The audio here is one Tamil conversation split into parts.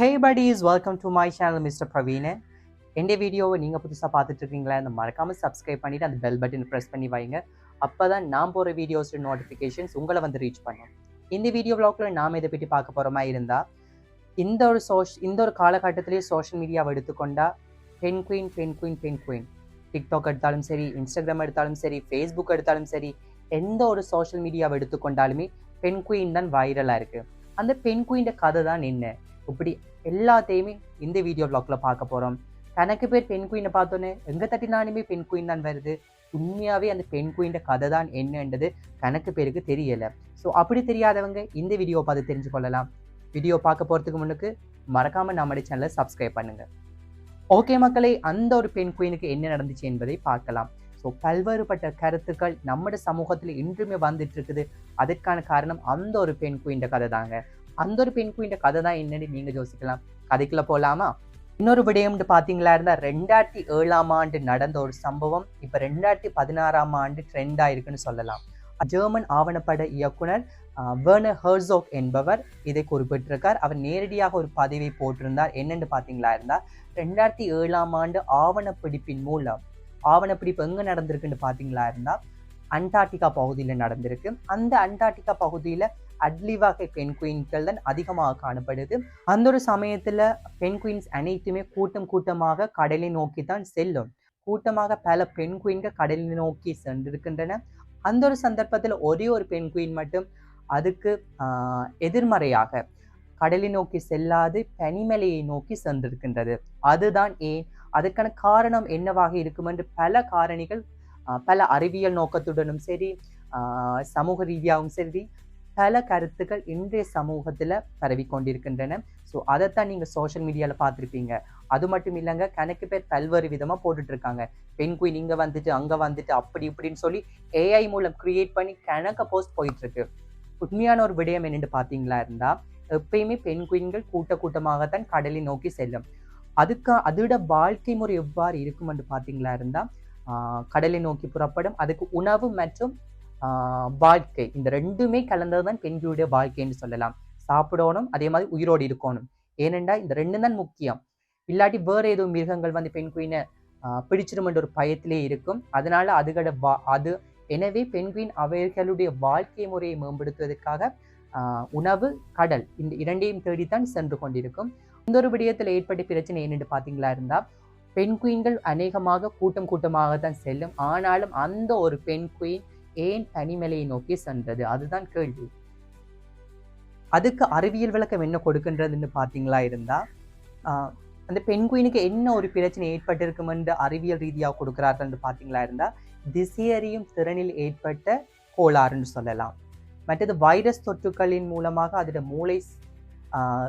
Hey buddies welcome to my channel mister Praveen எந்த வீடியோவை நீங்கள் புதுசாக பார்த்துட்டு இருக்கீங்களா மறக்காமல் சப்ஸ்கிரைப் பண்ணிவிட்டு அந்த பெல் பட்டன் ப்ரெஸ் பண்ணி வைங்க. அப்போ தான் நான் போகிற வீடியோஸ் நோட்டிஃபிகேஷன்ஸ் உங்களை வந்து ரீச் பண்ணும். இந்த வீடியோ வ்ளாகில் நாம் இதை பற்றி பார்க்க போகிற மாதிரி இருந்தால் இந்த ஒரு சோஷ் இந்த ஒரு காலகட்டத்திலேயே சோஷியல் மீடியாவை எடுத்துக்கொண்டால் pen queen pen queen pen queen TikTok எடுத்தாலும் சரி இன்ஸ்டாகிராம் எடுத்தாலும் சரி ஃபேஸ்புக் எடுத்தாலும் சரி எந்த ஒரு சோஷியல் மீடியாவை எடுத்துக்கொண்டாலுமே பென் குயின் தான் வைரலாக இருக்குது அந்த பென் குயின்ட கதை தான் என்ன? இப்படி எல்லாத்தையுமே இந்த வீடியோ வ்ளாக்ல பார்க்க போகிறோம் கணக்கு பேர் பெண் குயினை பார்த்தோன்னே எங்கே தட்டினாலுமே பெண் குயின் தான் வருது. உண்மையாகவே அந்த பெண் குயின்ற கதை தான் என்னன்றது கணக்கு பேருக்கு தெரியலை. ஸோ அப்படி தெரியாதவங்க இந்த வீடியோ பார்த்து தெரிஞ்சு கொள்ளலாம். வீடியோ பார்க்க போகிறதுக்கு முன்னுக்கு மறக்காமல் நம்முடைய சேனலை சப்ஸ்கிரைப் பண்ணுங்க. ஓகே மக்களே அந்த ஒரு பெண் குயினுக்கு என்ன நடந்துச்சு என்பதை பார்க்கலாம். ஸோ பல்வேறுபட்ட கருத்துக்கள் நம்முடைய சமூகத்தில் இன்றுமே வந்துட்டு இருக்குது. அதற்கான காரணம் அந்த ஒரு பெண் குயின்ற கதை தாங்க. அந்த ஒரு பெண் குயின்ட கதை தான் என்னன்னு நீங்க யோசிக்கலாம். கதைக்குள்ள போலாமா? இன்னொரு விடயம்னு பார்த்தீங்களா இருந்தா ரெண்டாயிரத்தி ஏழாம் ஆண்டு நடந்த ஒரு சம்பவம் இப்போ ரெண்டாயிரத்தி பதினாறாம் ஆண்டு ட்ரெண்ட் ஆயிருக்குன்னு சொல்லலாம். ஜெர்மன் ஆவணப்பட இயக்குனர் வேர்னர் ஹர்சோக் என்பவர் இதை குறிப்பிட்டிருக்கார். அவர் நேரடியாக ஒரு பதிவை போட்டிருந்தார். என்னன்னு பார்த்தீங்களா இருந்தா ரெண்டாயிரத்தி ஏழாம் ஆண்டு ஆவணப்பிடிப்பின் மூலம் ஆவணப்பிடிப்பு எங்க நடந்திருக்குன்னு பார்த்தீங்களா இருந்தா அண்டார்டிகா பகுதியில் நடந்திருக்கு. அந்த அண்டார்டிகா பகுதியில் அட்லி வகை பெண் குயின்கள் தான் அதிகமாக காணப்படுது. அந்த ஒரு சமயத்தில் பெண் குயின்ஸ் அனைத்துமே கூட்டம் கூட்டமாக கடலை நோக்கி தான் செல்லும். கூட்டமாக பல பெண் குயின்கள் கடலை நோக்கி சென்றிருக்கின்றன. அந்த ஒரு சந்தர்ப்பத்தில் ஒரே ஒரு பெண் குயின் மட்டும் அதுக்கு எதிர்மறையாக கடலை நோக்கி செல்லாது பனிமலையை நோக்கி சென்றிருக்கின்றது. அதுதான் ஏன்? அதுக்கான காரணம் என்னவாக இருக்கும் என்று பல காரணிகள் பல அறிவியல் நோக்கத்துடனும் சரி சமூக ரீதியாகவும் சரி பல கருத்துக்கள் இன்றைய சமூகத்தில் பரவி கொண்டிருக்கின்றன ஸோ அதைத்தான் நீங்கள் சோஷியல் மீடியாவில் பார்த்துருப்பீங்க. அது மட்டும் இல்லைங்க கணக்கு பேர் பல்வேறு விதமாக போட்டுட்டு இருக்காங்க பெண் குயின் இங்கே வந்துட்டு அங்கே வந்துட்டு அப்படி இப்படின்னு சொல்லி ஏஐ மூலம் கிரியேட் பண்ணி கணக்க போஸ்ட் போயிட்டு இருக்கு உண்மையான ஒரு விடயம் என்னென்று பார்த்தீங்களா இருந்தால் எப்பயுமே பெண் குயின்கள் கூட்ட கூட்டமாகத்தான் கடலை நோக்கி செல்லும். அதுக்கு அதோட வாழ்க்கை முறை எவ்வாறு இருக்கும் என்று பார்த்தீங்களா இருந்தால் கடலை நோக்கி புறப்படும். அதுக்கு உணவு மற்றும் வாழ்க்கை. இந்த ரெண்டுமே கலந்தது தான் பெண்களுடைய வாழ்க்கைன்னு சொல்லலாம். சாப்பிடணும் அதே மாதிரி உயிரோடு இருக்கணும். ஏனென்றா இந்த ரெண்டும் தான் முக்கியம். இல்லாட்டி வேற ஏதோ மிருகங்கள் வந்து பெண் குயினை பிடிச்சிருமென்ற ஒரு பயத்திலே இருக்கும். அதனால அதுகளோட வா அது எனவே பெண்குயின் அவைகளுடைய வாழ்க்கை முறையை மேம்படுத்துவதற்காக உணவு கடல் இந்த இரண்டையும் தேடித்தான் சென்று கொண்டிருக்கும். இந்த ஒரு விடயத்தில் ஏற்பட்ட பிரச்சனை என்னென்று பார்த்தீங்களா இருந்தால் பெண் குயின்கள் அநேகமாக கூட்டம் கூட்டமாக தான் செல்லும். ஆனாலும் அந்த ஒரு பெண் குயின் ஏன் தனிமலையை நோக்கி சென்றது? அதுதான் கேள்வி. அதுக்கு அறிவியல் விளக்கம் என்ன கொடுக்கின்றதுன்னு பார்த்தீங்களா இருந்தா அந்த பெண் குயினுக்கு என்ன ஒரு பிரச்சனை ஏற்பட்டிருக்கும் என்று அறிவியல் ரீதியாக கொடுக்கிறார்கள் பார்த்தீங்களா இருந்தா திசையறியும் திறனில் ஏற்பட்ட கோளாறுன்னு சொல்லலாம். மற்றது வைரஸ் தொற்றுக்களின் மூலமாக அதோட மூளை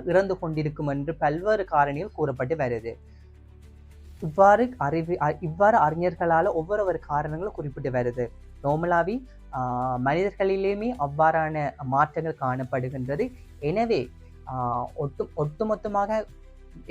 இறந்து கொண்டிருக்கும் என்று பல்வேறு காரணிகள் கூறப்பட்டு வருது. இவ்வாறு அறிவி அ- இவ்வாறு அறிஞர்களால் ஒவ்வொரு ஒரு காரணங்களும் குறிப்பிட்டு வருது. நோமலாவி மனிதர்களிலேயுமே அவ்வாறான மாற்றங்கள் காணப்படுகின்றது. எனவே ஒட்டு ஒட்டுமொத்தமாக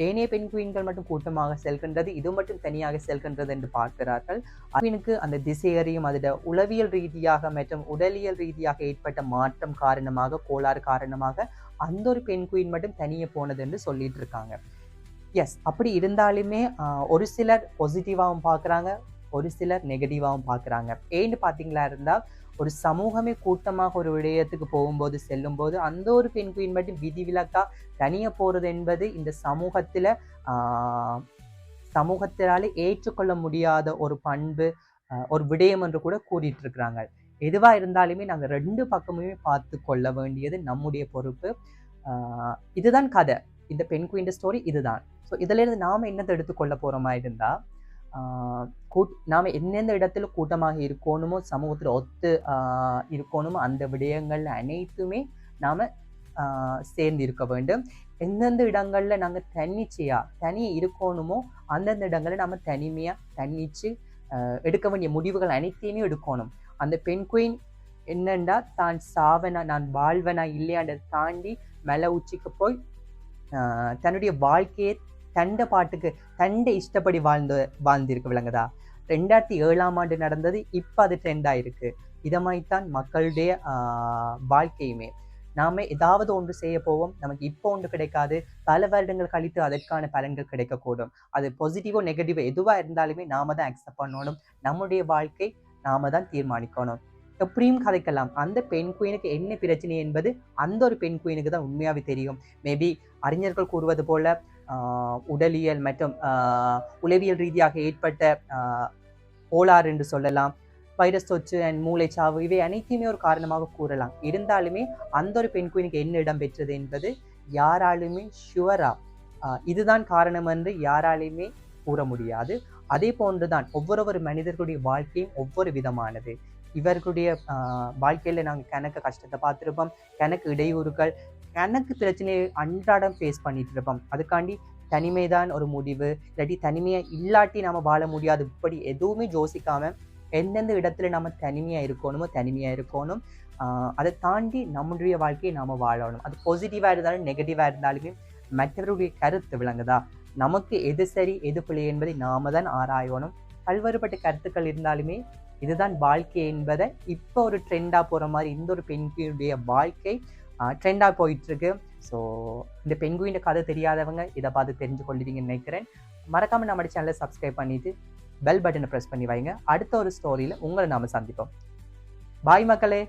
ஏனைய பெண் குயின்கள் மட்டும் கூட்டமாக செல்கின்றது இது மட்டும் தனியாக செல்கின்றது என்று பார்க்கிறார்கள். அவனுக்கு அந்த திசையறியும் அதோட உளவியல் ரீதியாக மற்றும் உடலியல் ரீதியாக ஏற்பட்ட மாற்றம் காரணமாக கோளாறு காரணமாக அந்த ஒரு பெண் குயின் மட்டும் தனியே போனது என்று சொல்லிட்டு இருக்காங்க. எஸ் அப்படி இருந்தாலுமே ஒரு சிலர் பாசிட்டிவாகவும் பார்க்குறாங்க ஒரு சிலர் நெகட்டிவாகவும் பார்க்குறாங்க. ஏன்னு பார்த்தீங்களா இருந்தால் ஒரு சமூகமே கூட்டமாக ஒரு விடயத்துக்கு போகும்போது செல்லும்போது அந்த ஒரு பெண் குயின் மட்டும் விதிவிலக்கா தனியாக போகிறது என்பது இந்த சமூகத்தில் சமூகத்தினாலே ஏற்றுக்கொள்ள முடியாத ஒரு பண்பு ஒரு விடயம் என்று கூட கூறிட்டு இருக்கிறாங்க எதுவாக இருந்தாலுமே நாங்கள் ரெண்டு பக்கமுமே பார்த்து கொள்ள வேண்டியது நம்முடைய பொறுப்பு. இதுதான் கதை. இந்த பெண் குயின் ஸ்டோரி இதுதான். ஸோ இதுல நாம் நாம என்னத்தை எடுத்துக்கொள்ள போகிறோமா இருந்தால் கூட் நாம் எந்தெந்த இடத்துல கூட்டமாக இருக்கணுமோ சமூகத்தில் ஒத்து இருக்கணுமோ அந்த விடயங்கள் அனைத்துமே நாம் சேர்ந்து இருக்க வேண்டும். எந்தெந்த இடங்களில் நாங்கள் தன்னிச்சையாக தனியாக இருக்கணுமோ அந்தந்த இடங்களில் நாம் தனிமையாக தன்னிச்சு எடுக்க வேண்டிய முடிவுகள் அனைத்தையுமே எடுக்கணும். அந்த பெண் குயின் என்னண்டா தான் சாவனா நான் வாழ்வனா இல்லையான்றதை தாண்டி மலை உச்சிக்கு போய் தன்னுடைய வாழ்க்கையை தண்ட பாட்டுக்கு தண்ட இஷ்டப்படி வாழ்ந்து வாழ்ந்திருக்கு விளங்குதா? ரெண்டாயிரத்தி ஏழாம் ஆண்டு நடந்தது இப்போ அது ட்ரெண்ட் ஆயிருக்கு. இதமாய்த்தான் மக்களுடைய வாழ்க்கையுமே. நாம ஏதாவது ஒன்று செய்ய போவோம். நமக்கு இப்போ ஒன்று கிடைக்காது. பல வருடங்கள் கழித்து அதற்கான பலன்கள் கிடைக்கக்கூடும். அது பாசிட்டிவோ நெகட்டிவோ எதுவாக இருந்தாலுமே நாம தான் அக்செப்ட் பண்ணணும். நம்முடைய வாழ்க்கை நாம தான் தீர்மானிக்கணும். எப்படியும் கதைக்கலாம் அந்த பெண் குயினுக்கு என்ன பிரச்சனை என்பது அந்த ஒரு பெண் குயினுக்கு தான் உண்மையாகவே தெரியும். மேபி அறிஞர்கள் கூறுவது போல உடலியல் மற்றும் உளவியல் ரீதியாக ஏற்பட்ட ஆஹ், கோளாறு என்று சொல்லலாம் வைரஸ் தொற்று அண்ட் மூளைச்சாவு இவை அனைத்தையுமே ஒரு காரணமாக கூறலாம். இருந்தாலுமே அந்த ஒரு பெண் குயினுக்கு என்ன இடம் பெற்றது என்பது யாராலுமே ஷுவரா இதுதான் காரணம் என்று யாராலையுமே கூற முடியாது. அதே போன்றுதான் ஒவ்வொரு மனிதர்களுடைய வாழ்க்கையும் ஒவ்வொரு விதமானது. இவர்களுடைய வாழ்க்கையில் வாழ்க்கையில கணக்கு கஷ்டத்தை பார்த்துருப்போம் கணக்கு இடையூறுகள் எனக்கு பிரச்சனையை அன்றாடம் ஃபேஸ் பண்ணிட்டு இருப்போம். அதுக்காண்டி தனிமை தான் ஒரு முடிவு. இல்லாட்டி தனிமையை இல்லாட்டி நம்ம வாழ முடியாது. இப்படி எதுவுமே யோசிக்காம எந்தெந்த இடத்துல நம்ம தனிமையாக இருக்கணுமோ தனிமையாக இருக்கணும். அதை தாண்டி நம்முடைய வாழ்க்கையை நாம் வாழணும். அது பாசிட்டிவாக இருந்தாலும் நெகட்டிவாக இருந்தாலுமே மற்றவருடைய கருத்து விளங்குதா? நமக்கு எது சரி எது பிள்ளை என்பதை நாம தான் ஆராயணும். பல்வேறுபட்ட கருத்துக்கள் இருந்தாலுமே இதுதான் வாழ்க்கை என்பதை இப்போ ஒரு ட்ரெண்டாக போகிற மாதிரி இந்த ஒரு பெண்களுடைய வாழ்க்கை ட்ரெண்டாக போயிட்டுருக்கு. ஸோ இந்த பெண்குயின் கதை தெரியாதவங்க இதை பார்த்து தெரிஞ்சு கொள்ளுவீங்கன்னு நினைக்கிறேன். மறக்காமல் நம்ம சேனலை சப்ஸ்கிரைப் பண்ணிட்டு பெல் பட்டனை ப்ரெஸ் பண்ணி வைங்க. அடுத்த ஒரு ஸ்டோரியில் உங்களை நாம சந்திப்போம். பாய் மக்களே.